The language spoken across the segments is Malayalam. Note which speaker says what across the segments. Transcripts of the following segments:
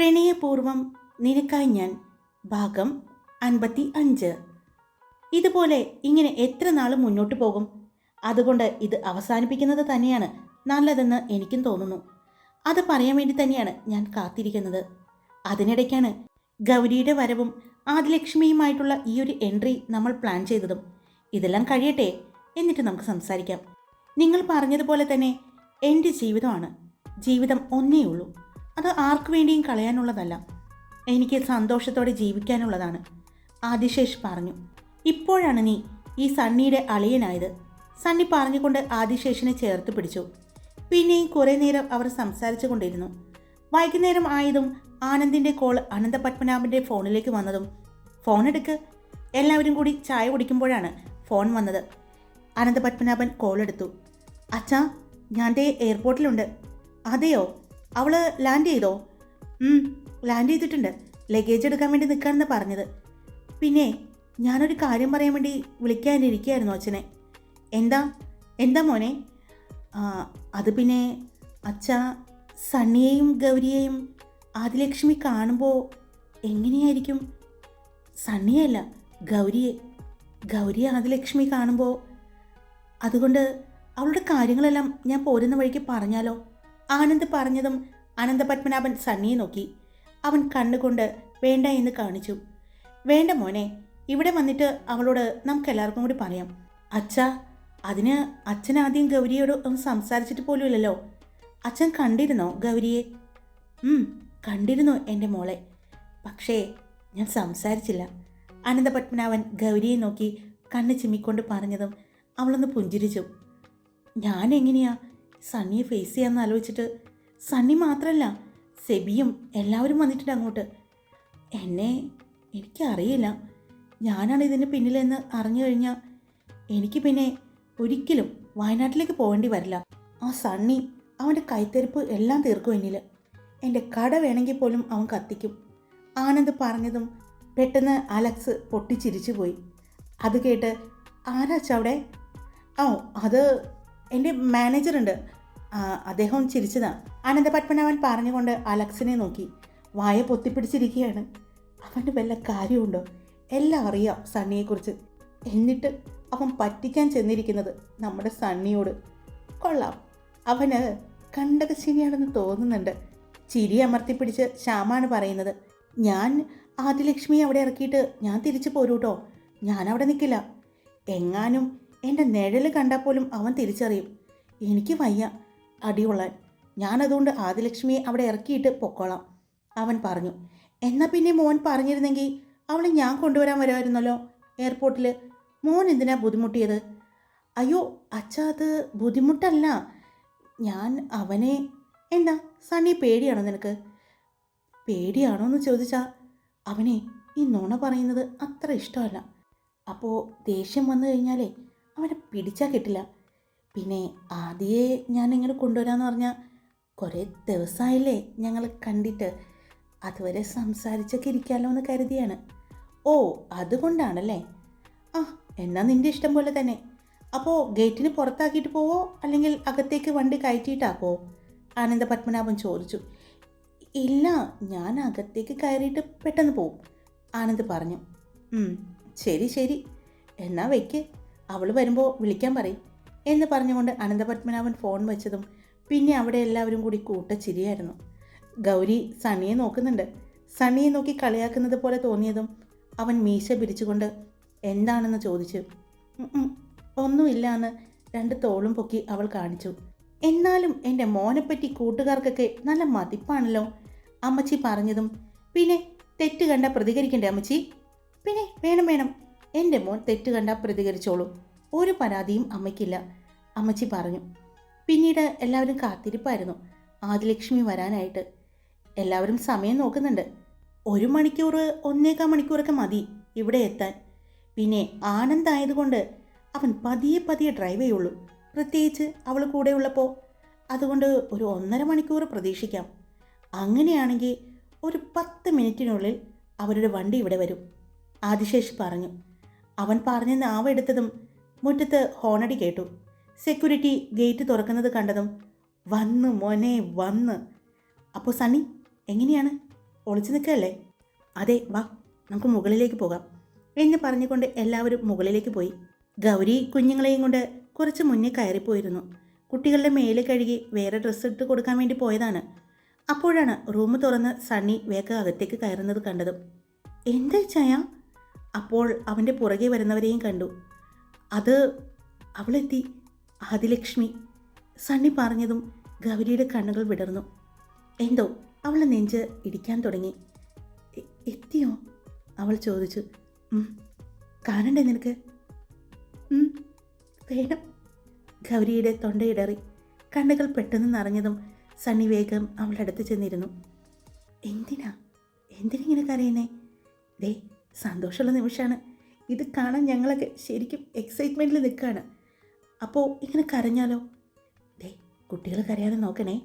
Speaker 1: പ്രണയപൂർവം നിനക്കായി ഞാൻ ഭാഗം അൻപത്തി അഞ്ച് ഇതുപോലെ ഇങ്ങനെ എത്ര നാളും മുന്നോട്ട് പോകും? അതുകൊണ്ട് ഇത് അവസാനിപ്പിക്കുന്നത് തന്നെയാണ് നല്ലതെന്ന് എനിക്കും തോന്നുന്നു. അത് പറയാൻ വേണ്ടി തന്നെയാണ് ഞാൻ കാത്തിരിക്കുന്നത്. അതിനിടയ്ക്കാണ് ഗൗരിയുടെ വരവും ആദിലക്ഷ്മിയുമായിട്ടുള്ള ഈ ഒരു എൻട്രി നമ്മൾ പ്ലാൻ ചെയ്തതും. ഇതെല്ലാം കഴിയട്ടെ? എന്നിട്ട് നമുക്ക് സംസാരിക്കാം. നിങ്ങൾ പറഞ്ഞതുപോലെ തന്നെ എന്റെ ജീവിതമാണ്. ജീവിതം ഒന്നേ ഉള്ളൂ അത് ആർക്കു വേണ്ടിയും കളയാനുള്ളതല്ല. എനിക്ക് സന്തോഷത്തോടെ ജീവിക്കാനുള്ളതാണ്. ആദിശേഷ് പറഞ്ഞു. ഇപ്പോഴാണ് നീ ഈ സണ്ണിയുടെ അളിയനായത്. സണ്ണി പറഞ്ഞുകൊണ്ട് ആദിശേഷിനെ ചേർത്ത് പിടിച്ചു. പിന്നെയും കുറേ നേരം അവർ സംസാരിച്ചു കൊണ്ടിരുന്നു വൈകുന്നേരം ആയതും ആനന്ദിന്റെ കോൾ അനന്തപത്മനാഭന്റെ ഫോണിലേക്ക് വന്നതും ഫോൺ എടുക്ക്. എല്ലാവരും കൂടി ചായ കുടിക്കുമ്പോഴാണ് ഫോൺ വന്നത്. അനന്തപത്മനാഭൻ കോൾ എടുത്തു. അച്ഛാ ഞാൻ ദേ എയർപോർട്ടിലുണ്ട്. അതെയോ? അവൾ ലാൻഡ് ചെയ്തോ? ലാൻഡ് ചെയ്തിട്ടുണ്ട്. ലഗേജ് എടുക്കാൻ വേണ്ടി നിൽക്കാണെന്ന് പറഞ്ഞത്. പിന്നെ ഞാനൊരു കാര്യം പറയാൻ വേണ്ടി വിളിക്കാനിരിക്കുകയായിരുന്നു അച്ഛനെ. എന്താ? എന്താ മോനെ? അത് പിന്നെ അച്ഛ സണ്ണിയെയും ഗൗരിയെയും ആദിലക്ഷ്മി കാണുമ്പോൾ എങ്ങനെയായിരിക്കും? സണ്ണിയല്ല ഗൗരിയെ. ഗൗരിയെ ആദിലക്ഷ്മി കാണുമ്പോൾ അതുകൊണ്ട് അവളുടെ കാര്യങ്ങളെല്ലാം ഞാൻ പോരുന്ന വഴിക്ക് പറഞ്ഞാലോ? ആനന്ദ് പറഞ്ഞതും അനന്തപത്മനാഭൻ സണ്ണിയെ നോക്കി. അവൻ കണ്ണുകൊണ്ട് വേണ്ട എന്ന് കാണിച്ചു. വേണ്ട മോനെ ഇവിടെ വന്നിട്ട് അവളോട് നമുക്ക് എല്ലാവർക്കും കൂടി പറയാം. അച്ഛ അതിന് അച്ഛൻ ആദ്യം ഗൗരിയോട് ഒന്ന് സംസാരിച്ചിട്ട് പോലുമില്ലല്ലോ. അച്ഛൻ കണ്ടിരുന്നോ ഗൗരിയെ? കണ്ടിരുന്നു എന്റെ മോളെ. പക്ഷേ ഞാൻ സംസാരിച്ചില്ല. അനന്തപത്മനാഭൻ ഗൗരിയെ നോക്കി കണ്ണ് ചിമ്മിക്കൊണ്ട് പറഞ്ഞതും അവളൊന്ന് പുഞ്ചിരിച്ചു. ഞാൻ എങ്ങനെയാ സണ്ണിയെ ഫേസ് ചെയ്യാമെന്ന് ആലോചിച്ചിട്ട്. സണ്ണി മാത്രമല്ല സെബിയും എല്ലാവരും വന്നിട്ടുണ്ട് അങ്ങോട്ട്. എന്നെ എനിക്കറിയില്ല. ഞാനാണ് ഇതിന് പിന്നിലെന്ന് അറിഞ്ഞു കഴിഞ്ഞാൽ എനിക്ക് പിന്നെ ഒരിക്കലും വയനാട്ടിലേക്ക് പോകേണ്ടി വരില്ല. ആ സണ്ണി അവന്റെ കൈത്തെരുപ്പ് എല്ലാം തീർക്കും എന്നിൽ എന്റെ കട വേണമെങ്കിൽ പോലും അവൻ കത്തിക്കും. ആനന്ദ് പറഞ്ഞതും പെട്ടെന്ന് അലക്സ് പൊട്ടിച്ചിരിച്ചു പോയി. അത് കേട്ട് ആരാച്ചവിടെ ഓ അത് എന്റെ മാനേജറുണ്ട്. അദ്ദേഹം ചിരിച്ചതാ. അനന്തപത്മനാഭൻ പറഞ്ഞുകൊണ്ട് അലക്സിനെ നോക്കി. വായ പൊത്തിപ്പിടിച്ചിരിക്കുകയാണ്. അവന് വല്ല കാര്യമുണ്ടോ? എല്ലാം അറിയാം സണ്ണിയെക്കുറിച്ച്. എന്നിട്ട് അവൻ പറ്റിക്കാൻ ചെന്നിരിക്കുന്നത് നമ്മുടെ സണ്ണിയോട്. കൊള്ളാം. അവന് കണ്ടക ശനിയാണെന്ന് തോന്നുന്നുണ്ട്. ചിരി അമർത്തിപ്പിടിച്ച് ശ്യാമാണ് പറയുന്നത്. ഞാൻ ആദിലക്ഷ്മി അവിടെ ഇറക്കിയിട്ട് ഞാൻ തിരിച്ചു പോരൂട്ടോ. ഞാൻ അവിടെ നിൽക്കില്ല എങ്ങാനും എന്റെ നിഴൽ കണ്ടാൽ പോലും അവൻ തിരിച്ചറിയും. എനിക്ക് വയ്യ. അടിയുള്ളാൻ ഞാനതുകൊണ്ട് ആദിലക്ഷ്മിയെ അവിടെ ഇറക്കിയിട്ട് പൊക്കോളാം. അവൻ പറഞ്ഞു. എന്നാൽ പിന്നെ മോൻ പറഞ്ഞിരുന്നെങ്കിൽ അവളെ ഞാൻ കൊണ്ടുവരാൻ വരുമായിരുന്നല്ലോ? എയർപോർട്ടിൽ. മോൻ എന്തിനാ ബുദ്ധിമുട്ടിയത്? അയ്യോ അച്ഛ അത് ബുദ്ധിമുട്ടല്ല. ഞാൻ അവനെ എന്താ സണ്ണി പേടിയാണോ നിനക്ക്? പേടിയാണോ എന്ന് ചോദിച്ചാൽ അവനെ ഈ നുണ പറയുന്നത് അത്ര ഇഷ്ടമല്ല. അപ്പോൾ ദേഷ്യം വന്നു കഴിഞ്ഞാലേ അവനെ പിടിച്ചാൽ കിട്ടില്ല. പിന്നെ ആദ്യേ ഞാൻ ഇങ്ങനെ കൊണ്ടുവരാമെന്ന് പറഞ്ഞാൽ കുറേ ദിവസമായില്ലേ ഞങ്ങൾ കണ്ടിട്ട്. അതുവരെ സംസാരിച്ചൊക്കെ ഇരിക്കാമല്ലോ എന്ന് കരുതിയാണ്. ഓ അതുകൊണ്ടാണല്ലേ? ആ എന്നാൽ നിന്റെ ഇഷ്ടം പോലെ തന്നെ. അപ്പോൾ ഗേറ്റിന് പുറത്താക്കിയിട്ട് പോവോ? അല്ലെങ്കിൽ അകത്തേക്ക് വണ്ടി കയറ്റിയിട്ടാക്കോ? ആനന്ദ പത്മനാഭൻ ചോദിച്ചു. ഇല്ല ഞാൻ അകത്തേക്ക് കയറിയിട്ട് പെട്ടെന്ന് പോവും. ആനന്ദ് പറഞ്ഞു. "ഉം, ശരി ശരി. എന്നാ വെക്ക് അവൾ വരുമ്പോൾ വിളിക്കാൻ പറയും. എന്ന് പറഞ്ഞുകൊണ്ട് അനന്തപത്മനാഭൻ ഫോൺ വെച്ചതും പിന്നെ അവിടെ എല്ലാവരും കൂടി കൂട്ടച്ചിരിയായിരുന്നു. ഗൗരി സണ്ണിയെ നോക്കുന്നുണ്ട്. സണ്ണിയെ നോക്കി കളിയാക്കുന്നത് പോലെ തോന്നിയതും അവൻ മീശ പിരിച്ചുകൊണ്ട് എന്താണെന്ന് ചോദിച്ചു. "ഉം, ഉം, ഒന്നുമില്ല എന്ന് രണ്ട് തോളും പൊക്കി അവൾ കാണിച്ചു. എന്നാലും എന്റെ മോനെപ്പറ്റി കൂട്ടുകാർക്കൊക്കെ നല്ല മതിപ്പാണല്ലോ അമ്മച്ചി പറഞ്ഞതും. പിന്നെ തെറ്റ് കണ്ട പ്രതികരിക്കണ്ടേ അമ്മച്ചി? പിന്നെ വേണം വേണം. എന്റെ മോൻ തെറ്റ് കണ്ട പ്രതികരിച്ചോളൂ. ഒരു പരാതിയും അമ്മയ്ക്കില്ല. അമ്മച്ചി പറഞ്ഞു പിന്നീട് എല്ലാവരും കാത്തിരിപ്പായിരുന്നു. ആദിലക്ഷ്മി വരാനായിട്ട്. എല്ലാവരും സമയം നോക്കുന്നുണ്ട്. ഒരു മണിക്കൂർ ഒന്നേകാൽ മണിക്കൂറൊക്കെ മതി ഇവിടെ എത്താൻ. പിന്നെ ആനന്ദായതുകൊണ്ട് അവൻ പതിയെ പതിയെ ഡ്രൈവ് ചെയ്യുള്ളൂ. പ്രത്യേകിച്ച് അവൾ കൂടെ ഉള്ളപ്പോൾ അതുകൊണ്ട് ഒരു ഒന്നര മണിക്കൂർ പ്രതീക്ഷിക്കാം. അങ്ങനെയാണെങ്കിൽ ഒരു പത്ത് മിനിറ്റിനുള്ളിൽ അവരുടെ വണ്ടി ഇവിടെ വരും. ആദിശേഷ് പറഞ്ഞു അവൻ പറഞ്ഞ് നാവെടുത്തതും മുറ്റത്ത് ഹോണടി കേട്ടു. സെക്യൂരിറ്റി ഗേറ്റ് തുറക്കുന്നത് കണ്ടതും വന്ന് മോനെ വന്ന്. അപ്പോൾ സണ്ണി എങ്ങനെയാണ്? ഒളിച്ചു നിൽക്കല്ലേ? അതെ വാ നമുക്ക് മുകളിലേക്ക് പോകാം എന്ന് പറഞ്ഞുകൊണ്ട് എല്ലാവരും മുകളിലേക്ക് പോയി. ഗൗരി കുഞ്ഞുങ്ങളെയും കൊണ്ട് കുറച്ച് മുന്നേ കയറിപ്പോയിരുന്നു. കുട്ടികളുടെ മേൽ കഴുകി വേറെ ഡ്രസ്സ് ഇട്ട് കൊടുക്കാൻ വേണ്ടി പോയതാണ്. അപ്പോഴാണ് റൂം തുറന്ന് സണ്ണി വേഗം അകത്തേക്ക് കയറുന്നത് കണ്ടതും. എന്താ ചായ? അപ്പോൾ അവന്റെ പുറകെ വരുന്നവരെയും കണ്ടു. അത് അവളെത്തി. ആദിലക്ഷ്മി സണ്ണി പറഞ്ഞതും ഗൗരിയുടെ കണ്ണുകൾ വിടർന്നു. എന്തോ അവളെ നെഞ്ച് ഇടിക്കാൻ തുടങ്ങി. എത്തിയോ? അവൾ ചോദിച്ചു. കാണണ്ടേ നിനക്ക്? "ഉം, വേണം. ഗൗരിയുടെ തൊണ്ടയിടറി കണ്ണുകൾ പെട്ടെന്ന് നിറഞ്ഞതും സണ്ണി വേഗം അവളുടെ അടുത്ത് ചെന്നിരുന്നു. എന്തിനാ? എന്തിനിങ്ങനെ കരയുന്നേ? ദേ സന്തോഷമുള്ള നിമിഷമാണ് ഇത് കാണാൻ ഞങ്ങളൊക്കെ ശരിക്കും എക്സൈറ്റ്മെന്റിൽ നിൽക്കുകയാണ്. അപ്പോൾ ഇങ്ങനെ കരഞ്ഞാലോ? ദേ കുട്ടികൾ കരയാതെ നോക്കണേ.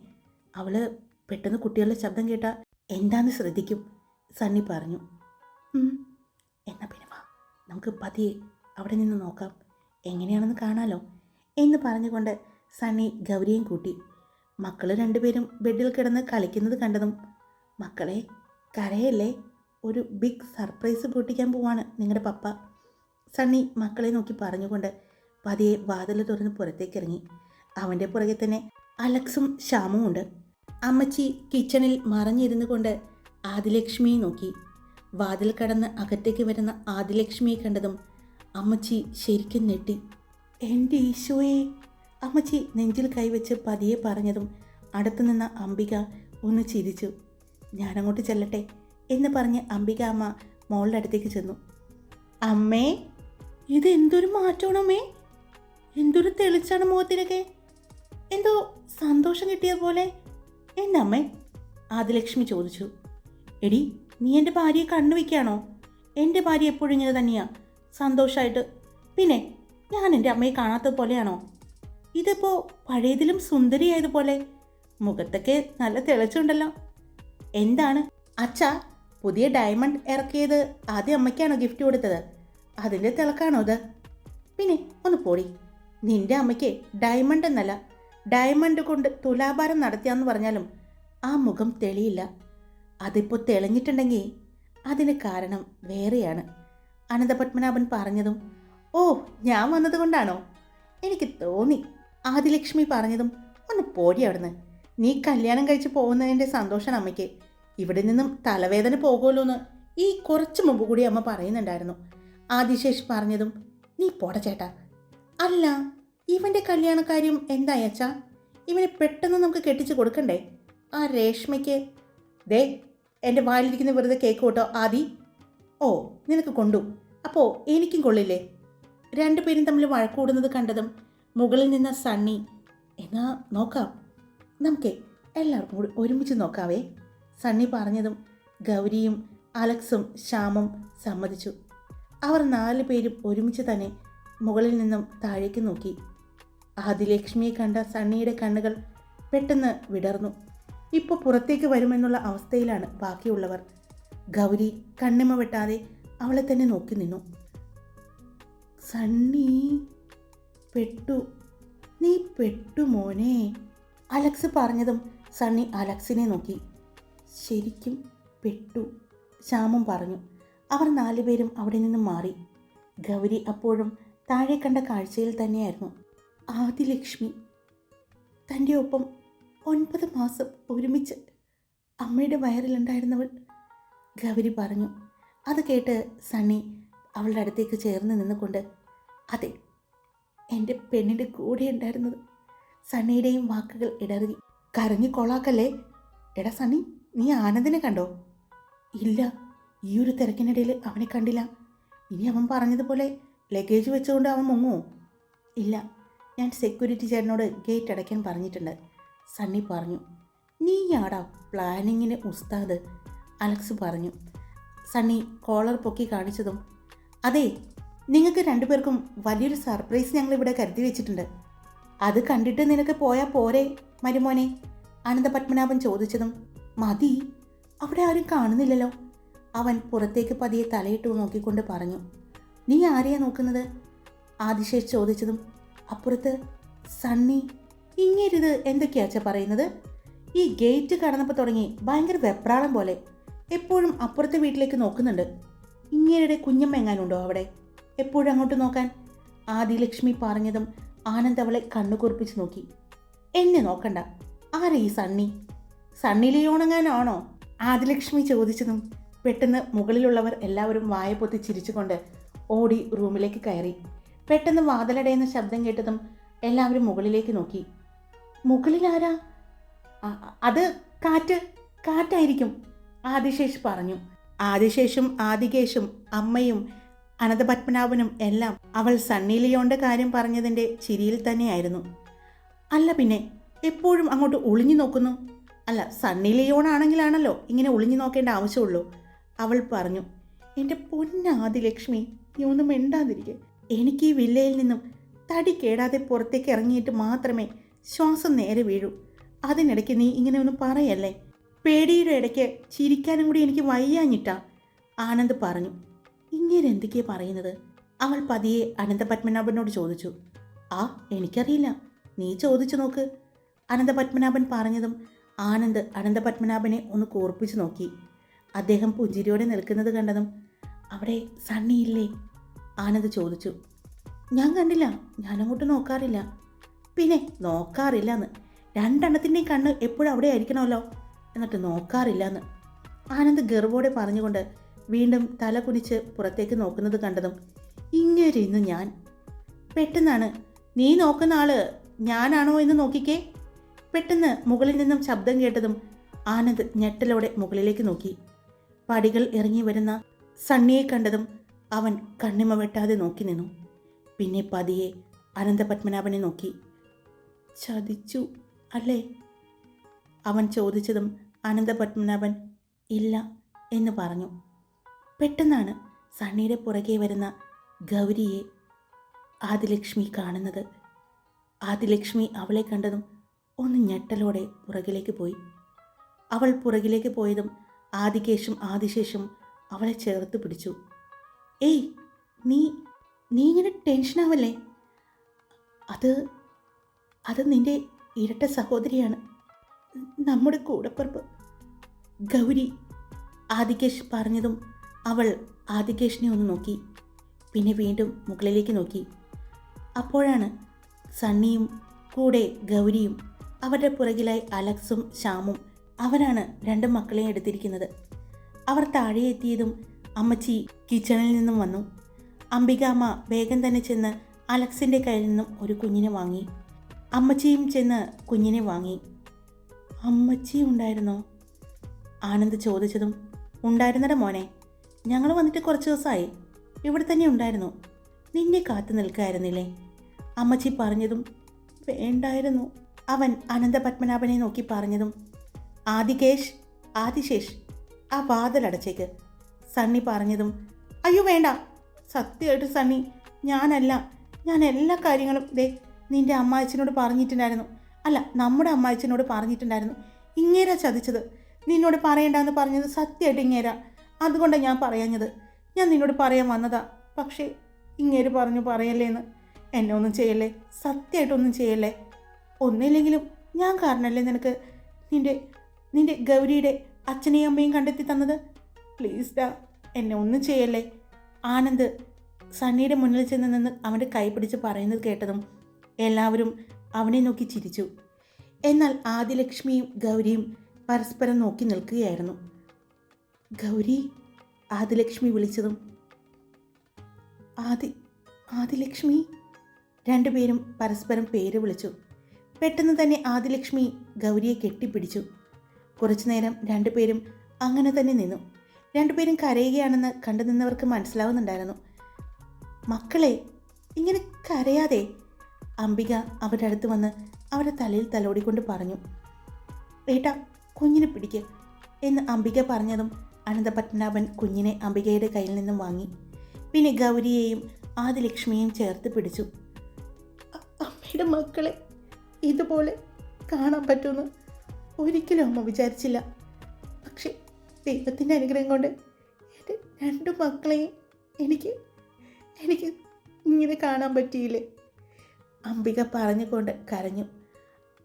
Speaker 1: അവൾ പെട്ടെന്ന് കുട്ടികളുടെ ശബ്ദം കേട്ടാൽ എന്താന്ന് ശ്രദ്ധിക്കും. സണ്ണി പറഞ്ഞു എന്നാൽ എന്നാ പിന്നെ വാ. നമുക്ക് പതിയെ അവിടെ നിന്ന് നോക്കാം. എങ്ങനെയാണെന്ന് കാണാലോ? എന്ന് പറഞ്ഞുകൊണ്ട് സണ്ണി ഗൗരിയും കൂട്ടി. മക്കൾ രണ്ടുപേരും ബെഡിൽ കിടന്ന് കളിക്കുന്നത് കണ്ടതും മക്കളെ കരയല്ലേ? ഒരു ബിഗ് സർപ്രൈസ് പൊട്ടിക്കാൻ പോവാണ് നിങ്ങളുടെ പപ്പ. സണ്ണി മക്കളെ നോക്കി പറഞ്ഞുകൊണ്ട് പതിയെ വാതിൽ തുറന്ന് പുറത്തേക്ക് ഇറങ്ങി അവന്റെ പുറകെ തന്നെ അലക്സും ശ്യാമും ഉണ്ട്. അമ്മച്ചി കിച്ചണിൽ മറഞ്ഞിരുന്നു കൊണ്ട് ആദിലക്ഷ്മിയെ നോക്കി. വാതിൽ കടന്ന് അകത്തേക്ക് വരുന്ന ആദിലക്ഷ്മിയെ കണ്ടതും അമ്മച്ചി ശരിക്കും ഞെട്ടി. എന്റെ ഈശോയെ അമ്മച്ചി നെഞ്ചിൽ കൈവച്ച് പതിയെ പറഞ്ഞതും അടുത്തു നിന്ന അംബിക ഒന്ന് ചിരിച്ചു. ഞാനങ്ങോട്ട് ചെല്ലട്ടെ എന്ന് പറഞ്ഞ് അംബിക അമ്മ മോളുടെ അടുത്തേക്ക് ചെന്നു. അമ്മേ ഇത് എന്തൊരു മാറ്റമാണമ്മേ എന്തൊരു തെളിച്ചാണ് മുഖത്തിനൊക്കെ? എന്തോ സന്തോഷം കിട്ടിയ പോലെ. എന്നമ്മേ ആദിലക്ഷ്മി ചോദിച്ചു. എടി നീ എന്റെ ഭാര്യയെ കണ്ണു വയ്ക്കുകയാണോ എന്റെ ഭാര്യ എപ്പോഴും ഇങ്ങനെ തന്നെയാ. സന്തോഷമായിട്ട് പിന്നെ ഞാൻ എന്റെ അമ്മയെ കാണാത്തത് പോലെയാണോ? ഇതിപ്പോൾ പഴയതിലും സുന്ദരിയായതുപോലെ മുഖത്തൊക്കെ നല്ല തെളിച്ചുണ്ടല്ലോ എന്താണ്? അച്ഛ പുതിയ ഡയമണ്ട് ഇറക്കിയത് ആദ്യം അമ്മയ്ക്കാണോ ഗിഫ്റ്റ് കൊടുത്തത്? അതിന്റെ തിളക്കാണോ അത് പിന്നെ ഒന്ന് പോടി. നിന്റെ അമ്മയ്ക്ക് ഡയമണ്ട് എന്നല്ല ഡയമണ്ട് കൊണ്ട് തുലാഭാരം നടത്തിയാന്ന് പറഞ്ഞാലും ആ മുഖം തെളിയില്ല. അതിപ്പോൾ തെളിഞ്ഞിട്ടുണ്ടെങ്കിൽ അതിന് കാരണം വേറെയാണ്. അനന്തപത്മനാഭൻ പറഞ്ഞതും ഓ ഞാൻ വന്നത് കൊണ്ടാണോ? എനിക്ക് തോന്നി. ആദിലക്ഷ്മി പറഞ്ഞതും ഒന്ന് പോടി അവിടുന്ന്. നീ കല്യാണം കഴിച്ച് പോകുന്നതിന്റെ സന്തോഷം അമ്മയ്ക്ക്. ഇവിടെ നിന്നും തലവേദന പോകുമല്ലോ എന്ന് ഈ കുറച്ച് മുമ്പ് കൂടി അമ്മ പറയുന്നുണ്ടായിരുന്നു. ആദിശേഷ് പറഞ്ഞതും നീ പോട ചേട്ടാ. അല്ല ഇവന്റെ കല്യാണക്കാര്യം എന്തായി അച്ഛാ? ഇവനെ പെട്ടെന്ന് നമുക്ക് കെട്ടിച്ച് കൊടുക്കണ്ടേ? ആ രേഷ്മയ്ക്ക് ദേ എന്റെ വായിലിരിക്കുന്ന വെറുതെ കേക്ക് കൂട്ടോ ആദി. ഓ നിനക്ക് കൊണ്ടു. അപ്പോൾ എനിക്കും കൊള്ളില്ലേ രണ്ടുപേരും തമ്മിൽ വഴക്കൂടുന്നത് കണ്ടതും മുകളിൽ നിന്ന സണ്ണി എന്നാ നോക്കാം. നമുക്കേ എല്ലാവർക്കും കൂടി ഒരുമിച്ച് നോക്കാവേ. സണ്ണി പറഞ്ഞതും ഗൗരിയും അലക്സും ശ്യാമും സമ്മതിച്ചു. അവർ നാല് പേരും ഒരുമിച്ച് തന്നെ മുകളിൽ നിന്നും താഴേക്ക് നോക്കി. ആദിലക്ഷ്മിയെ കണ്ട സണ്ണിയുടെ കണ്ണുകൾ പെട്ടെന്ന് വിടർന്നു. ഇപ്പോൾ പുറത്തേക്ക് വരുമെന്നുള്ള അവസ്ഥയിലാണ് ബാക്കിയുള്ളവർ. ഗൗരി കണ്ണിമ വെട്ടാതെ അവളെ തന്നെ നോക്കി നിന്നു. സണ്ണി പെട്ടു നീ പെട്ടു മോനെ അലക്സ് പറഞ്ഞതും സണ്ണി അലക്സിനെ നോക്കി. ശരിക്കും പെട്ടു ശ്യാമം പറഞ്ഞു. അവർ നാലുപേരും അവിടെ നിന്ന് മാറി. ഗൗരി അപ്പോഴും താഴെ കണ്ട കാഴ്ചയിൽ തന്നെയായിരുന്നു. ആദിലക്ഷ്മി തന്റെ ഒപ്പം ഒൻപത് മാസം ഒരുമിച്ച് അമ്മയുടെ വയറിലുണ്ടായിരുന്നവൾ. ഗൗരി പറഞ്ഞു അത് കേട്ട് സണ്ണി അവളുടെ അടുത്തേക്ക് ചേർന്ന് നിന്നുകൊണ്ട് അതെ എന്റെ പെണ്ണിന്റെ കൂടെ ഉണ്ടായിരുന്നത്. സണ്ണിയുടെയും വാക്കുകൾ ഇടറി. കരഞ്ഞു കൊളാക്കല്ലേ? എടാ സണ്ണി നീ ആനന്ദിനെ കണ്ടോ? ഇല്ല ഈ ഒരു തിരക്കിനിടയിൽ അവനെ കണ്ടില്ല. ഇനി അവൻ പറഞ്ഞതുപോലെ ലഗേജ് വെച്ചുകൊണ്ട് അവൻ മുങ്ങുമോ ഇല്ല ഞാൻ സെക്യൂരിറ്റി ചേട്ടനോട് ഗേറ്റ് അടയ്ക്കാൻ പറഞ്ഞിട്ടുണ്ട്. സണ്ണി പറഞ്ഞു നീയാടാ പ്ലാനിങ്ങിന് ഉസ്താദ് അലക്സ് പറഞ്ഞു. സണ്ണി കോളർ പൊക്കി കാണിച്ചതും അതെ നിങ്ങൾക്ക് രണ്ടുപേർക്കും വലിയൊരു സർപ്രൈസ് ഞങ്ങൾ ഇവിടെ കരുതി വെച്ചിട്ടുണ്ട്. അത് കണ്ടിട്ട് നിനക്ക് പോയാൽ പോരെ മരുമോനെ അനന്തപത്മനാഭൻ ചോദിച്ചതും മതി അവിടെ ആരും കാണുന്നില്ലല്ലോ. അവൻ പുറത്തേക്ക് പതിയെ തലയിട്ട് നോക്കിക്കൊണ്ട് പറഞ്ഞു നീ ആരെയാ നോക്കുന്നത്? ആദിശേഷ് ചോദിച്ചതും അപ്പുറത്ത് സണ്ണി ഇങ്ങേരിത് എന്തൊക്കെയാച്ച പറയുന്നത്? ഈ ഗേറ്റ് കടന്നപ്പോൾ തുടങ്ങി ഭയങ്കര വെപ്രാളം പോലെ. എപ്പോഴും അപ്പുറത്തെ വീട്ടിലേക്ക് നോക്കുന്നുണ്ട്. ഇങ്ങേരുടെ കുഞ്ഞമ്മ എങ്ങാനുണ്ടോ അവിടെ? എപ്പോഴും അങ്ങോട്ട് നോക്കാൻ? ആദിലക്ഷ്മി പറഞ്ഞതും ആനന്ദ് അവളെ കണ്ണുകുറിപ്പിച്ച് നോക്കി. എന്നെ നോക്കണ്ട. ആരെ ഈ സണ്ണി? സണ്ണി ലിയോണങ്ങാനാണോ ആദിലക്ഷ്മി ചോദിച്ചതും പെട്ടെന്ന് മുകളിലുള്ളവർ എല്ലാവരും വായ പൊത്തി ചിരിച്ചുകൊണ്ട് ഓടി റൂമിലേക്ക് കയറി. പെട്ടെന്ന് വാതിലടയുന്ന ശബ്ദം കേട്ടതും എല്ലാവരും മുകളിലേക്ക് നോക്കി. മുകളിലാരാ? അത് കാറ്റ് കാറ്റായിരിക്കും ആദിശേഷ് പറഞ്ഞു. ആദിശേഷും ആദികേഷും അമ്മയും അനന്തപത്മനാഭനും എല്ലാം അവൾ സണ്ണി കാര്യം പറഞ്ഞതിന്റെ ചിരിയിൽ തന്നെയായിരുന്നു. അല്ല പിന്നെ എപ്പോഴും അങ്ങോട്ട് ഒളിഞ്ഞു നോക്കുന്നു? അല്ല സണ്ണി ലിയോൺ ഇങ്ങനെ ഒളിഞ്ഞു നോക്കേണ്ട ആവശ്യമുള്ളൂ. അവൾ പറഞ്ഞു എന്റെ പൊന്നാദി ലക്ഷ്മി നീ ഒന്നും മിണ്ടാതിരിക്കെ. എനിക്ക് ഈ വില്ലയിൽ നിന്നും തടി കേടാതെ പുറത്തേക്ക് ഇറങ്ങിയിട്ട് മാത്രമേ ശ്വാസം നേരെ വീഴൂ. അതിനിടയ്ക്ക് നീ ഇങ്ങനെ ഒന്നും പറയല്ലേ? പേടിയുടെ ഇടയ്ക്ക് ചിരിക്കാനും കൂടി എനിക്ക് വയ്യാഞ്ഞിട്ടാ. ആനന്ദ് പറഞ്ഞു ഇങ്ങനെ എന്തൊക്കെയാ പറയുന്നത്? അവൾ പതിയെ അനന്തപത്മനാഭനോട് ചോദിച്ചു ആ എനിക്കറിയില്ല. നീ ചോദിച്ചു നോക്ക്. അനന്തപത്മനാഭൻ പറഞ്ഞതും ആനന്ദ് അനന്തപത്മനാഭനെ ഒന്ന് കൂർപ്പിച്ചു നോക്കി. അദ്ദേഹം പുഞ്ചിരിയോടെ നിൽക്കുന്നത് കണ്ടതും അവിടെ സണ്ണിയില്ലേ ആനന്ദ് ചോദിച്ചു. ഞാൻ കണ്ടില്ല ഞാനങ്ങോട്ട് നോക്കാറില്ല. പിന്നെ നോക്കാറില്ല എന്ന് രണ്ടെണ്ണത്തിന്റെയും കണ്ണ് എപ്പോഴും അവിടെ ആയിരിക്കണമല്ലോ എന്നിട്ട് നോക്കാറില്ല എന്ന് ആനന്ദ് ഗർവോടെ പറഞ്ഞുകൊണ്ട് വീണ്ടും തല കുനിച്ച് പുറത്തേക്ക് നോക്കുന്നത് കണ്ടതും ഇങ്ങനെ ഇന്ന് ഞാൻ. പെട്ടെന്നാണ് നീ നോക്കുന്ന ആൾ ഞാനാണോ എന്ന് നോക്കിക്കേ. പെട്ടെന്ന് മുകളിൽ നിന്നും ശബ്ദം കേട്ടതും ആനന്ദ് ഞെട്ടലോടെ മുകളിലേക്ക് നോക്കി. പടികൾ ഇറങ്ങി വരുന്ന സണ്ണിയെ കണ്ടതും അവൻ കണ്ണിമ വെട്ടാതെ നോക്കി നിന്നു. പിന്നെ പതിയെ അനന്തപത്മനാഭനെ നോക്കി. ചതിച്ചു അല്ലേ? അവൻ ചോദിച്ചതും അനന്തപത്മനാഭൻ ഇല്ല എന്ന് പറഞ്ഞു. പെട്ടെന്നാണ് സണ്ണിയുടെ പുറകെ വരുന്ന ഗൗരിയെ ആദിലക്ഷ്മി കാണുന്നത്. ആദിലക്ഷ്മി അവളെ കണ്ടതും ഒന്ന് ഞെട്ടലോടെ പുറകിലേക്ക് പോയി. അവൾ പുറകിലേക്ക് പോയതും ആദികേശും ആദിശേഷും അവളെ ചേർത്ത് പിടിച്ചു. ഏയ് നീ നീ ഇങ്ങനെ ടെൻഷനാവല്ലേ അത് അത് നിന്റെ ഇരട്ട സഹോദരിയാണ്. നമ്മുടെ കൂടപ്പുറപ്പ്. ഗൗരി ആദികേഷ് പറഞ്ഞതും അവൾ ആദികേഷിനെ ഒന്ന് നോക്കി. പിന്നെ വീണ്ടും മുകളിലേക്ക് നോക്കി. അപ്പോഴാണ് സണ്ണിയും കൂടെ ഗൗരിയും അവരുടെ പുറകിലായി അലക്സും ശ്യാമും അവരാണ് രണ്ട് മക്കളെയും എടുത്തിരിക്കുന്നത്. അവർ താഴെ എത്തിയതും അമ്മച്ചി കിച്ചണിൽ നിന്നും വന്നു. അംബികാമ്മ വേഗം തന്നെ ചെന്ന് അലക്സിന്റെ കയ്യിൽ നിന്നും ഒരു കുഞ്ഞിനെ വാങ്ങി. അമ്മച്ചിയും ചെന്ന് കുഞ്ഞിനെ വാങ്ങി. അമ്മച്ചി ഉണ്ടായിരുന്നോ? ആനന്ദ് ചോദിച്ചതും ഉണ്ടായിരുന്നട മോനെ ഞങ്ങൾ വന്നിട്ട് കുറച്ച് ദിവസമായി. ഇവിടെ തന്നെ ഉണ്ടായിരുന്നു. നിന്നെ കാത്തു നിൽക്കായിരുന്നില്ലേ? അമ്മച്ചി പറഞ്ഞതും വേണ്ടായിരുന്നു. അവൻ അനന്തപത്മനാഭനെ നോക്കി പറഞ്ഞതും ആദികേഷ് ആദിശേഷ് ആ വാതിലടച്ചേക്ക്. സണ്ണി പറഞ്ഞതും അയ്യോ വേണ്ട. സത്യമായിട്ട് സണ്ണി ഞാനല്ല. ഞാൻ എല്ലാ കാര്യങ്ങളും ദേ നിന്റെ അമ്മായച്ചനോട് പറഞ്ഞിട്ടുണ്ടായിരുന്നു. അല്ല നമ്മുടെ അമ്മായച്ചനോട് പറഞ്ഞിട്ടുണ്ടായിരുന്നു. ഇങ്ങേര ചതിച്ചത്. നിന്നോട് പറയണ്ടെന്ന് പറഞ്ഞത് സത്യമായിട്ട് ഇങ്ങേര. അതുകൊണ്ടാണ് ഞാൻ പറയാഞ്ഞത്. ഞാൻ നിന്നോട് പറയാൻ വന്നതാ. പക്ഷേ ഇങ്ങേര് പറഞ്ഞു പറയല്ലേ എന്ന് എന്നെ ഒന്നും ചെയ്യല്ലേ. സത്യമായിട്ടൊന്നും ചെയ്യല്ലേ. ഒന്നില്ലെങ്കിലും ഞാൻ കാരണമല്ലേ നിനക്ക് നിന്റെ നിന്റെ ഗൗരിയുടെ അച്ഛനെയും അമ്മയും കണ്ടെത്തി തന്നത്? പ്ലീസ് ഡാ എന്നെ ഒന്നും ചെയ്യല്ലേ? ആനന്ദ് സണ്ണിയുടെ മുന്നിൽ ചെന്ന് നിന്ന് അവന്റെ കൈ പിടിച്ച് പറയുന്നത് കേട്ടതും എല്ലാവരും അവനെ നോക്കി ചിരിച്ചു. എന്നാൽ ആദിലക്ഷ്മിയും ഗൗരിയും പരസ്പരം നോക്കി നിൽക്കുകയായിരുന്നു. ഗൗരി ആദിലക്ഷ്മി വിളിച്ചതും ആദി ആദിലക്ഷ്മി? രണ്ടുപേരും പരസ്പരം പേര് വിളിച്ചു. പെട്ടെന്ന് തന്നെ ആദിലക്ഷ്മി ഗൗരിയെ കെട്ടിപ്പിടിച്ചു. കുറച്ചു നേരം രണ്ടുപേരും അങ്ങനെ തന്നെ നിന്നു. രണ്ടുപേരും കരയുകയാണെന്ന് കണ്ടു നിന്നവർക്ക് മനസ്സിലാവുന്നുണ്ടായിരുന്നു. മക്കളെ ഇങ്ങനെ കരയാതെ. അംബിക അവരുടെ അടുത്ത് വന്ന് അവരുടെ തലയിൽ തലോടിക്കൊണ്ട് പറഞ്ഞു ഏട്ടാ കുഞ്ഞിനെ പിടിക്ക് എന്ന് അംബിക പറഞ്ഞതും അനന്തപത്മനാഭൻ കുഞ്ഞിനെ അംബികയുടെ കയ്യിൽ നിന്നും വാങ്ങി. പിന്നെ ഗൗരിയെയും ആദിലക്ഷ്മിയെയും ചേർത്ത് പിടിച്ചു. അമ്മയുടെ മക്കളെ ഇതുപോലെ കാണാൻ പറ്റുമെന്ന് ഒരിക്കലും അമ്മ വിചാരിച്ചില്ല. പക്ഷേ ദൈവത്തിന്റെ അനുഗ്രഹം കൊണ്ട് എന്റെ രണ്ട് മക്കളെയും എനിക്ക് എനിക്ക് ഇങ്ങനെ കാണാൻ പറ്റിയില്ലേ? അംബിക പറഞ്ഞുകൊണ്ട് കരഞ്ഞു.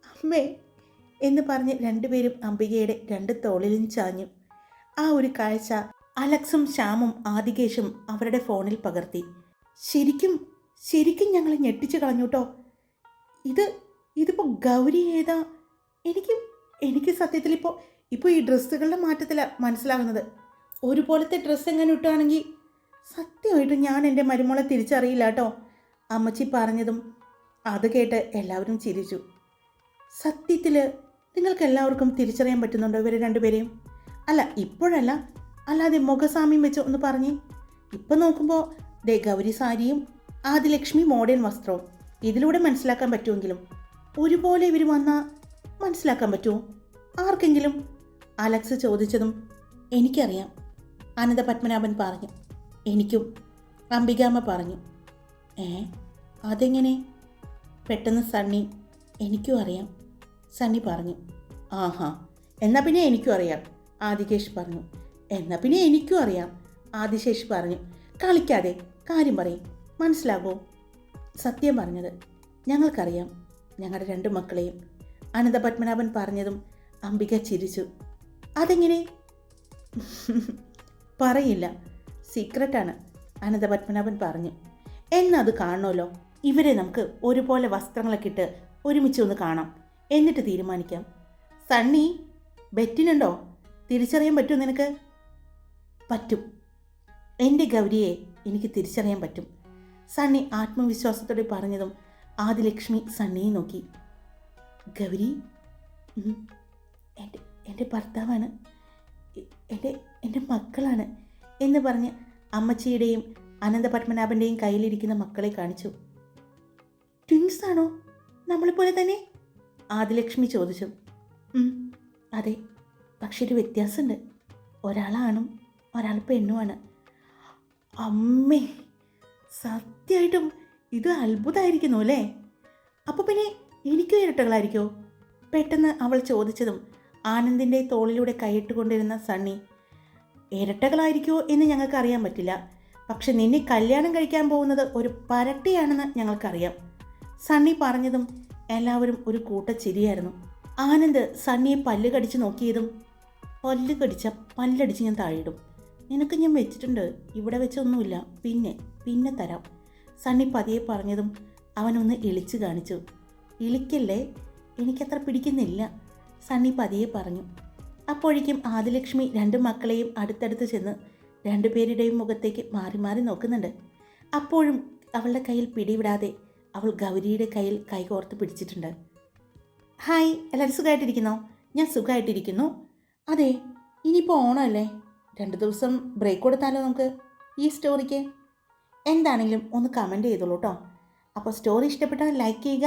Speaker 1: അമ്മേ എന്ന് പറഞ്ഞ് രണ്ടുപേരും അംബികയുടെ രണ്ട് തോളിലും ചാഞ്ഞു. ആ ഒരു കാഴ്ച അലക്സും ശ്യാമും ആദികേഷും അവരുടെ ഫോണിൽ പകർത്തി. ശരിക്കും ശരിക്കും ഞങ്ങളെ ഞെട്ടിച്ചു കളഞ്ഞു കേട്ടോ ഇത് ഇതിപ്പോൾ ഗൗരി ഏതാ? എനിക്ക് എനിക്ക് സത്യത്തിൽ ഇപ്പോൾ ഇപ്പോൾ ഈ ഡ്രസ്സുകളുടെ മാറ്റത്തിലാണ് മനസ്സിലാകുന്നത്. ഒരുപോലത്തെ ഡ്രസ്സ് എങ്ങനെ ഇട്ടുകയാണെങ്കിൽ സത്യമായിട്ട് ഞാൻ എന്റെ മരുമോളെ തിരിച്ചറിയില്ല കേട്ടോ. അമ്മച്ചി പറഞ്ഞതും അത് കേട്ട് എല്ലാവരും ചിരിച്ചു. സത്യത്തിൽ നിങ്ങൾക്ക് എല്ലാവർക്കും തിരിച്ചറിയാൻ പറ്റുന്നുണ്ടോ ഇവരെ രണ്ടുപേരെയും? അല്ല ഇപ്പോഴല്ല. അല്ലാതെ മുഖസാമ്യം വെച്ച് ഒന്ന് പറഞ്ഞേ. ഇപ്പം നോക്കുമ്പോൾ ദേ ഗൗരി സാരിയും ആദിലക്ഷ്മി മോഡേൺ വസ്ത്രവും ഇതിലൂടെ മനസ്സിലാക്കാൻ പറ്റുമെങ്കിലും ഒരുപോലെ ഇവർ വന്നാൽ മനസ്സിലാക്കാൻ പറ്റുമോ? ആർക്കെങ്കിലും? അലക്സ് ചോദിച്ചതും എനിക്കറിയാം. അനന്ത പത്മനാഭൻ പറഞ്ഞു. എനിക്കും. അംബികാമ്മ പറഞ്ഞു. ഏ അതെങ്ങനെ? പെട്ടെന്ന് സണ്ണി എനിക്കും അറിയാം. സണ്ണി പറഞ്ഞു. ആഹാ എന്നാൽ പിന്നെ എനിക്കും അറിയാം. ആദികേഷ് പറഞ്ഞു. എന്നാൽ പിന്നെ എനിക്കും അറിയാം. ആദിശേഷ് പറഞ്ഞു. കളിക്കാതെ കാര്യം പറയും. മനസ്സിലാകോ സത്യം പറഞ്ഞത് ഞങ്ങൾക്കറിയാം. ഞങ്ങളുടെ രണ്ട് മക്കളെയും. അനന്ത പത്മനാഭൻ പറഞ്ഞതും അംബിക ചിരിച്ചു. അതെങ്ങനെ? പറയില്ല. സീക്രട്ടാണ് അനന്തപത്മനാഭൻ പറഞ്ഞു. എന്നത് കാണണമല്ലോ. ഇവരെ നമുക്ക് ഒരുപോലെ വസ്ത്രങ്ങളൊക്കെ ഇട്ട് ഒരുമിച്ച് ഒന്ന് കാണാം. എന്നിട്ട് തീരുമാനിക്കാം. സണ്ണി ബെറ്റിനുണ്ടോ? തിരിച്ചറിയാൻ പറ്റുമോ നിനക്ക്? പറ്റും. എന്റെ ഗൗരിയെ എനിക്ക് തിരിച്ചറിയാൻ പറ്റും. സണ്ണി ആത്മവിശ്വാസത്തോടെ പറഞ്ഞതും ആദിലക്ഷ്മി സണ്ണിയെ നോക്കി. ഗൗരി എന്റെ എന്റെ ഭർത്താവാണ്. എന്റെ എന്റെ മക്കളാണ് എന്ന് പറഞ്ഞ് അമ്മച്ചിയുടെയും അനന്ത പത്മനാഭന്റെയും കയ്യിലിരിക്കുന്ന മക്കളെ കാണിച്ചു. ട്വിൻസ് ആണോ? നമ്മളെപ്പോലെ തന്നെ? ആദിലക്ഷ്മി ചോദിച്ചു. അതെ. പക്ഷെ ഒരു വ്യത്യാസമുണ്ട്. ഒരാളാണും ഒരാൾ പെണ്ണുമാണ്. അമ്മേ സത്യമായിട്ടും ഇത് അത്ഭുതമായിരിക്കുന്നു അല്ലേ? അപ്പോൾ പിന്നെ എനിക്കും ഇരട്ടകളായിരിക്കോ പെട്ടെന്ന് അവൾ ചോദിച്ചതും ആനന്ദിന്റെ തോളിലൂടെ കൈയിട്ടുകൊണ്ടിരുന്ന സണ്ണി ഇരട്ടകളായിരിക്കോ എന്ന് ഞങ്ങൾക്ക് അറിയാൻ പറ്റില്ല. പക്ഷെ നിന്നെ കല്യാണം കഴിക്കാൻ പോകുന്നത് ഒരു പരട്ടിയാണെന്ന് ഞങ്ങൾക്കറിയാം. സണ്ണി പറഞ്ഞതും എല്ലാവരും ഒരു കൂട്ട ചിരിയായിരുന്നു ആനന്ദ് സണ്ണിയെ പല്ല് കടിച്ച് നോക്കിയതും പല്ല് കടിച്ച പല്ലടിച്ച് ഞാൻ താഴെയിടും. നിനക്ക് ഞാൻ വെച്ചിട്ടുണ്ട്. ഇവിടെ വെച്ചൊന്നുമില്ല. പിന്നെ പിന്നെ തരാം. സണ്ണി പതിയെ പറഞ്ഞതും അവനൊന്ന് ഇളിച്ചു കാണിച്ചു. ഇളിക്കല്ലേ? എനിക്കത്ര പിടിക്കുന്നില്ല. സണ്ണി പതിയെ പറഞ്ഞു. അപ്പോഴേക്കും ആദിലക്ഷ്മി രണ്ട് മക്കളെയും അടുത്തടുത്ത് ചെന്ന് രണ്ടുപേരുടെയും മുഖത്തേക്ക് മാറി മാറി നോക്കുന്നുണ്ട്. അപ്പോഴും അവളുടെ കയ്യിൽ പിടിവിടാതെ അവൾ ഗൗരിയുടെ കയ്യിൽ കൈകോർത്ത് പിടിച്ചിട്ടുണ്ട്. ഹായ് എല്ലാവരും സുഖമായിട്ടിരിക്കുന്നോ ഞാൻ സുഖമായിട്ടിരിക്കുന്നു അതെ ഇനിയിപ്പോൾ ഓണമല്ലേ? രണ്ട് ദിവസം ബ്രേക്ക് കൊടുത്താലോ നമുക്ക്? ഈ സ്റ്റോറിക്ക് എന്താണെങ്കിലും ഒന്ന് കമന്റ് ചെയ്തോളൂ കേട്ടോ അപ്പോൾ സ്റ്റോറി ഇഷ്ടപ്പെട്ടാൽ ലൈക്ക് ചെയ്യുക